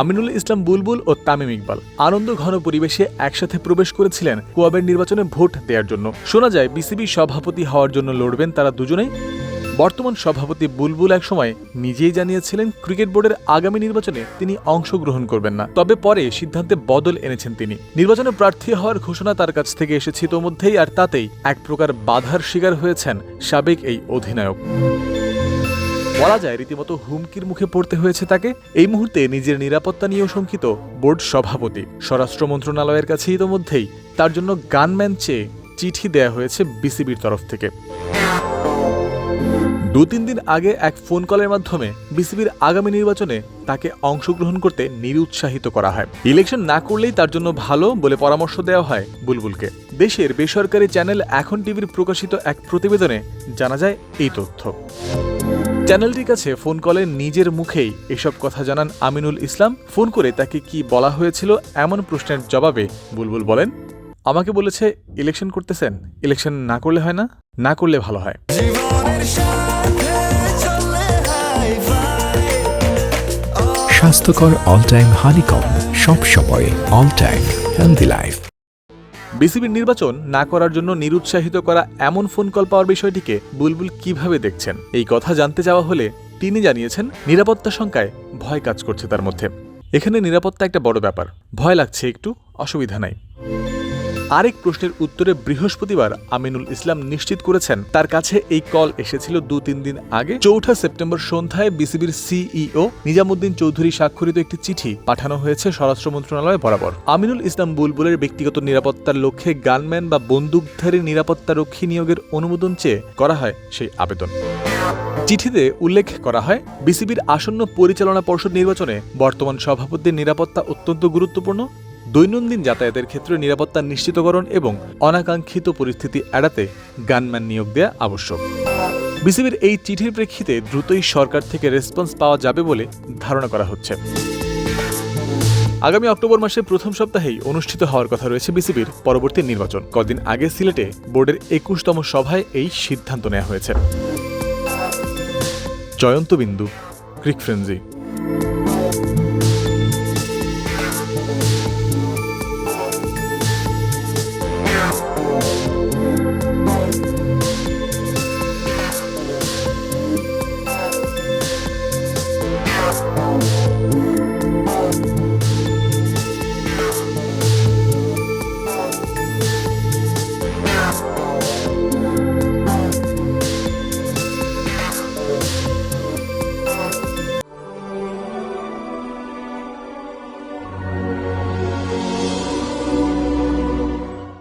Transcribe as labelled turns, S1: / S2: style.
S1: আমিনুল ইসলাম বুলবুল ও তামিম ইকবাল আনন্দ ঘন পরিবেশে একসাথে প্রবেশ করেছিলেন কুয়াবের নির্বাচনে ভোট দেওয়ার জন্য। শোনা যায়, বিসিবি সভাপতি হওয়ার জন্য লড়বেন তারা দুজনেই। বর্তমান সভাপতি বুলবুল একসময় নিজেই জানিয়েছিলেন, ক্রিকেট বোর্ডের আগামী নির্বাচনে তিনি অংশগ্রহণ করবেন না। তবে পরে সিদ্ধান্তে বদল এনেছেন তিনি। নির্বাচনে প্রার্থী হওয়ার ঘোষণা তার কাছ থেকে এসেছে ইতোমধ্যেই, আর তাতেই এক প্রকার বাধার শিকার হয়েছেন সাবেক এই অধিনায়ক। বলা যায় রীতিমতো হুমকির মুখে পড়তে হয়েছে তাকে। এই মুহূর্তে নিজের নিরাপত্তা নিয়েও শঙ্কিত বোর্ড সভাপতি। স্বরাষ্ট্র মন্ত্রণালয়ের কাছে ইতোমধ্যেই তার জন্য গানম্যান চেয়ে চিঠি দেয়া হয়েছে বিসিবির তরফ থেকে। দু তিন দিন আগে এক ফোন কলের মাধ্যমে বিসিবির আগামী নির্বাচনে তাকে অংশগ্রহণ করতে নিরুৎসাহিত করা হয়। ইলেকশন না করলেই তার জন্য ভালো বলে পরামর্শ দেওয়া হয় বুলবুলকে। দেশের বেসরকারি চ্যানেল এখন টিভির প্রকাশিত এক প্রতিবেদনে জানা যায় এই তথ্য। চ্যানেলটির কাছে ফোন কলে নিজের মুখেই এসব কথা জানান আমিনুল ইসলাম। ফোন করে তাকে কি বলা হয়েছিল এমন প্রশ্নের জবাবে বুলবুল বলেন আমাকে বলেছে ইলেকশন করতেছেন ইলেকশন না করলে হয় না না করলে ভালো হয়।
S2: স্বাস্থ্যকর অল টাইম হানিকম সব সময় অল টাইম হেলদি লাইফ
S1: বিসিবির নির্বাচন না করার জন্য নিরুৎসাহিত করা এমন ফোন কল পাওয়ার বিষয়টিকে বুলবুল কীভাবে দেখছেন? এই কথা জানতে চাওয়া হলে তিনি জানিয়েছেন, নিরাপত্তা শঙ্কায় ভয় কাজ করছে তার মধ্যে। এখানে নিরাপত্তা একটা বড় ব্যাপার। ভয় লাগছে একটু, অসুবিধা নাই। আরেক প্রশ্নের উত্তরে বৃহস্পতিবার আমিনুল ইসলাম নিশ্চিত করেছেন, তার কাছে এই কল এসেছিল দু তিন দিন আগে। চৌঠা সেপ্টেম্বর সন্ধ্যায় বিসিবির সিইও নিজামুদ্দিন চৌধুরী স্বাক্ষরিত একটি চিঠি পাঠানো হয়েছে স্বরাষ্ট্র মন্ত্রণালয় বরাবর। আমিনুল ইসলাম বুলবুলের ব্যক্তিগত নিরাপত্তার লক্ষ্যে গানম্যান বা বন্দুকধারী নিরাপত্তারক্ষী নিয়োগের অনুমোদন চেয়ে করা হয় সেই আবেদন। চিঠিতে উল্লেখ করা হয়, বিসিবির আসন্ন পরিচালনা পর্ষদ নির্বাচনে বর্তমান সভাপতির নিরাপত্তা অত্যন্ত গুরুত্বপূর্ণ দৈনন্দিন যাতায়াতের ক্ষেত্রে নিরাপত্তা নিশ্চিতকরণ এবং অনাকাঙ্ক্ষিত পরিস্থিতি এড়াতে গানম্যান নিয়োগ দেওয়া আবশ্যক। বিসিবির এই চিঠির প্রেক্ষিতে দ্রুতই সরকার থেকে রেসপন্স পাওয়া যাবে বলে ধারণা করা হচ্ছে। আগামী অক্টোবর মাসের প্রথম সপ্তাহেই অনুষ্ঠিত হওয়ার কথা রয়েছে বিসিবির পরবর্তী নির্বাচন। কদিন আগে সিলেটে বোর্ডের একুশতম সভায় এই সিদ্ধান্ত নেওয়া হয়েছে। জয়ন্ত বিন্দু, ক্রিক ফ্রেন্সি।